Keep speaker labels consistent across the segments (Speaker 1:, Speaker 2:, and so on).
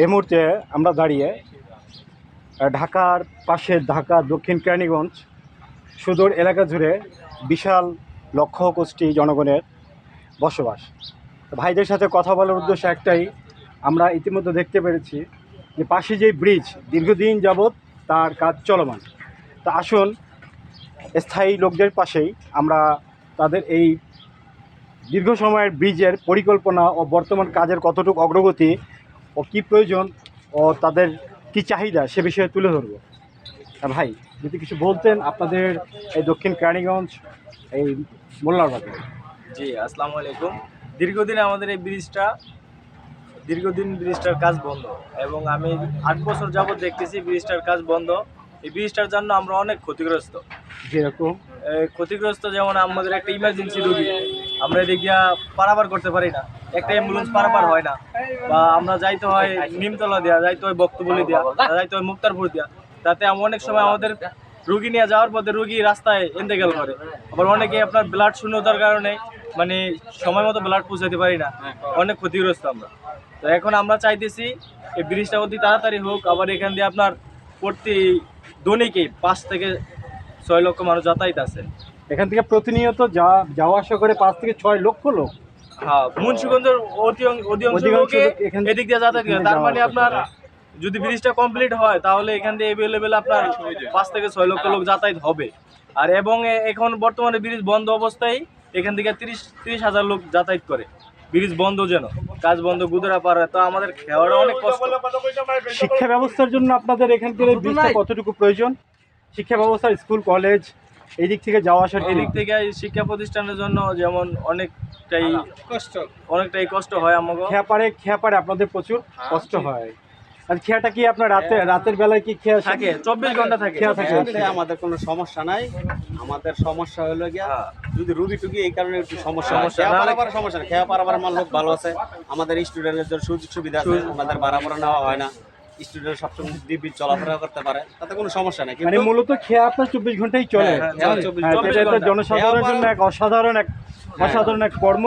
Speaker 1: এই মুহূর্তে আমরা দাঁড়িয়ে ঢাকার পাশে ঢাকা দক্ষিণ কেরানীগঞ্জ সুদূর এলাকা জুড়ে বিশাল লক্ষ কোটি জনগণের বসবাস। ভাইদের সাথে কথা বলার উদ্দেশ্য একটাই, আমরা ইতিমধ্যে দেখতে পেরেছি যে পাশে যে ব্রিজ, দীর্ঘদিন যাবৎ তার কাজ চলমান। তা আসুন, স্থায়ী লোকদের পাশেই আমরা তাদের এই দীর্ঘ সময়ের ব্রিজের পরিকল্পনা ও বর্তমান কাজের কতটুকু অগ্রগতি ও কী প্রয়োজন ও তাদের কী চাহিদা সে বিষয়ে তুলে ধরবো। ভাই যদি কিছু বলতেন আপনাদের এই দক্ষিণ কেরানীগঞ্জ এই মোল্লারবাগে
Speaker 2: জি আসসালামু আলাইকুম। দীর্ঘদিন আমাদের এই ব্রিজটা দীর্ঘদিন ব্রিজটার কাজ বন্ধ এবং আমি আট বছর যাবত দেখতেছি ব্রিজটার কাজ বন্ধ। এই ব্রিজটার জন্য আমরা অনেক ক্ষতিগ্রস্ত।
Speaker 1: যেরকম?
Speaker 2: ক্ষতিগ্রস্ত যেমন আমাদের একটা ইমার্জেন্সি রুগী আমরা এদিকে পারাবার করতে পারি না। একটা অ্যাম্বুলেন্স পারাপার হয় না। বা আমরা যাইতে হয় নিমতলা দেওয়া যাইতে হয় বক্তবলি দেওয়া যাইতে হয় মুক্তারপুর দেওয়া তাতে অনেক সময় আমাদের রুগী নিয়ে যাওয়ার পথে রুগী রাস্তায় এন্তেকাল করে। আবার অনেকে আপনার ব্লাড শূন্যতার কারণে মানে সময় মতো ব্লাড পৌঁছাতে পারি না। অনেক ক্ষতিগ্রস্ত আমরা। তো এখন আমরা চাইতেছি এই ব্রিজটা অতি তাড়াতাড়ি হোক, আবার এখান দিয়ে আপনার প্রতি দৈনিকই পাঁচ থেকে ছয় লক্ষ মানুষ যাতায়াত আছে।
Speaker 1: এখান থেকে প্রতিনিয়ত যা যাওয়া আসা করে পাঁচ থেকে ছয় লক্ষ লোক
Speaker 2: মুন্সিগঞ্জের অধিকাংশ অধিকাংশ
Speaker 1: অধিকাংশ
Speaker 2: লোকে এদিক দিয়ে যাতায়াত করে। তার মানে আপনার যদি ব্রিজটা কমপ্লিট হয় তাহলে এখান দিয়ে এভেলেবেল আপনার পাঁচ থেকে ছয় লক্ষ লোক যাতায়াত হবে। আর এবং এখন বর্তমানে ব্রিজ বন্ধ অবস্থায় এখান থেকে তিরিশ তিরিশ হাজার লোক যাতায়াত করে। ব্রিজ বন্ধ যেন কাজ বন্ধ গুদরা পাড়া তো আমাদের খাওয়াটা অনেক কষ্ট।
Speaker 1: শিক্ষা ব্যবস্থার জন্য আপনাদের এখান থেকে ব্রিজটা কতটুকু প্রয়োজন? শিক্ষা ব্যবস্থা স্কুল কলেজ এই দিক থেকে যাওয়া আসার
Speaker 2: এদিক থেকে শিক্ষা প্রতিষ্ঠানের জন্য যেমন অনেকটাই কষ্ট অনেকটাই কষ্ট হয় আমাকে
Speaker 1: খেয়া পারে খেয়া পারে আপনাদের প্রচুর কষ্ট হয়। আর খেয়াটা কি আপনার রাতে রাতের বেলায় কি খেয়া
Speaker 2: থাকে চব্বিশ ঘণ্টা থাকে।
Speaker 1: খেয়া থাকে?
Speaker 3: আমাদের কোনো সমস্যা নাই। আমাদের সমস্যা হলো গিয়া
Speaker 2: হ্যাঁ।
Speaker 3: যদি রুগী টুগি এই কারণে একটু সমস্যা
Speaker 2: সমস্যা
Speaker 3: সমস্যা পারাবার সমস্যা খেয়া পারাবার আমার লোক ভালো আছে। আমাদের স্টুডেন্টের জন্য সুযোগ সুবিধা আছে আমাদের ভাড়া নেওয়া হয় না। স্টুডেন্ট সবসময় দিব্যি চলাফেরা করতে পারে তাতে কোনো সমস্যা নেই
Speaker 1: মানে মূলত খেয়া আপনার চব্বিশ ঘন্টাই চলে।
Speaker 2: হ্যাঁ,
Speaker 3: হ্যাঁ,
Speaker 1: হ্যাঁ। জনসাধারণের জন্য এক অসাধারণ এক অসাধারণ এক কর্ম।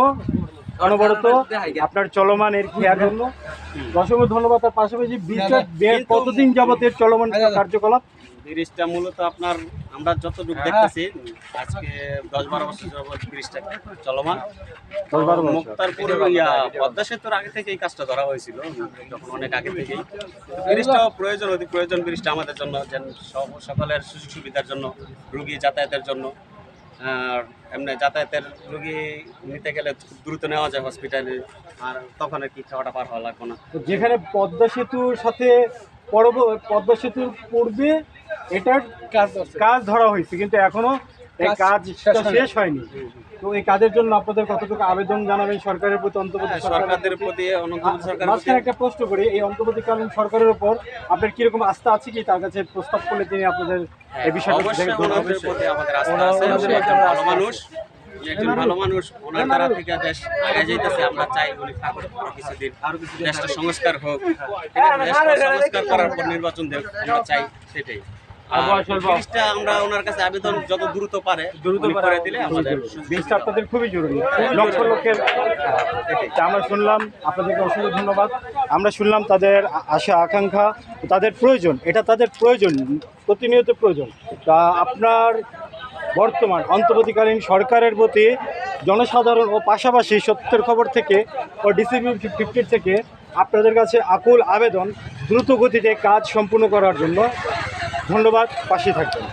Speaker 1: অনবরত আপনার চলমান এর খেয়ার জন্য অসংখ্য ধন্যবাদ। তার পাশাপাশি বিচার কতদিন যাবত এর চলমান কার্যকলাপ?
Speaker 3: ব্রিজটা মূলত আপনার আমরা যতটুকু দেখতেছি আজকে দশ বারো বছর যাবত ব্রিজটা চলমান। মুক্তারপুর ইয়া পদ্মা সেতুর আগে থেকে এই কাজটা ধরা হয়েছিল যখন অনেক আগে থেকেই। ব্রিজটাও প্রয়োজন অতি প্রয়োজন ব্রিজটা আমাদের জন্য যেন সকলের সুযোগ সুবিধার জন্য রুগী যাতায়াতের জন্য। আর এমনি যাতায়াতের রুগী নিতে গেলে দ্রুত নেওয়া যায় হসপিটালে আর তখন আর কি খাওয়াটা পার হওয়া লাগবে না।
Speaker 1: যেখানে পদ্মা সেতুর সাথে পরব পদ্মা সেতুর পূর্বে এটার কাজ ধরা হয়েছে কিন্তু এখনও এই কাজ শেষ হয়নি। তো এই কাজের জন্য আপনাদের কতটুকু আবেদন জানাবেন সরকারের প্রতি অন্তর্বর্তী সরকারের
Speaker 3: হ্যাঁ, প্রতি? সরকারের প্রতি।
Speaker 1: মাঝখানে একটা প্রশ্ন করি এই অন্তর্বর্তীকালীন সরকারের উপর আপনার কীরকম আস্থা আছে কি? তার কাছে প্রস্তাব করলে তিনি আপনাদের এই বিষয়টা
Speaker 3: হ্যাঁ, আমাদের আস্থা আছে
Speaker 2: প্রতি
Speaker 3: একজন ভালো মানুষ একজন ভালো মানুষ ওনার দ্বারা থেকে দেশ আগে যাইতেছে আমরা চাই উনি থাকুক আরও কিছুদিন দেশটা সংস্কার হোক। দেশটা সংস্কার করার পর নির্বাচন দেব আমরা চাই সেটাই। আমরা ওনার কাছে আবেদন যত দ্রুত পারে
Speaker 2: দ্রুত
Speaker 3: করে দিলে আমাদের
Speaker 1: বীজটা আপনাদের খুবই জরুরি। লক্ষ লক্ষের তা আমরা শুনলাম আপনাদেরকে অসংখ্য ধন্যবাদ। আমরা শুনলাম তাদের আশা আকাঙ্ক্ষা তাদের প্রয়োজন। এটা তাদের প্রয়োজন প্রতিনিয়ত প্রয়োজন। তা আপনার বর্তমান অন্তর্বর্তীকালীন সরকারের প্রতি জনসাধারণ ও পাশাপাশি সত্যের খবর থেকে ও ডিসিবি ফিফটির থেকে আপনাদের কাছে আকুল আবেদন দ্রুত গতিতে কাজ সম্পূর্ণ করার জন্য। ধন্যবাদ পাশে থাকবেন।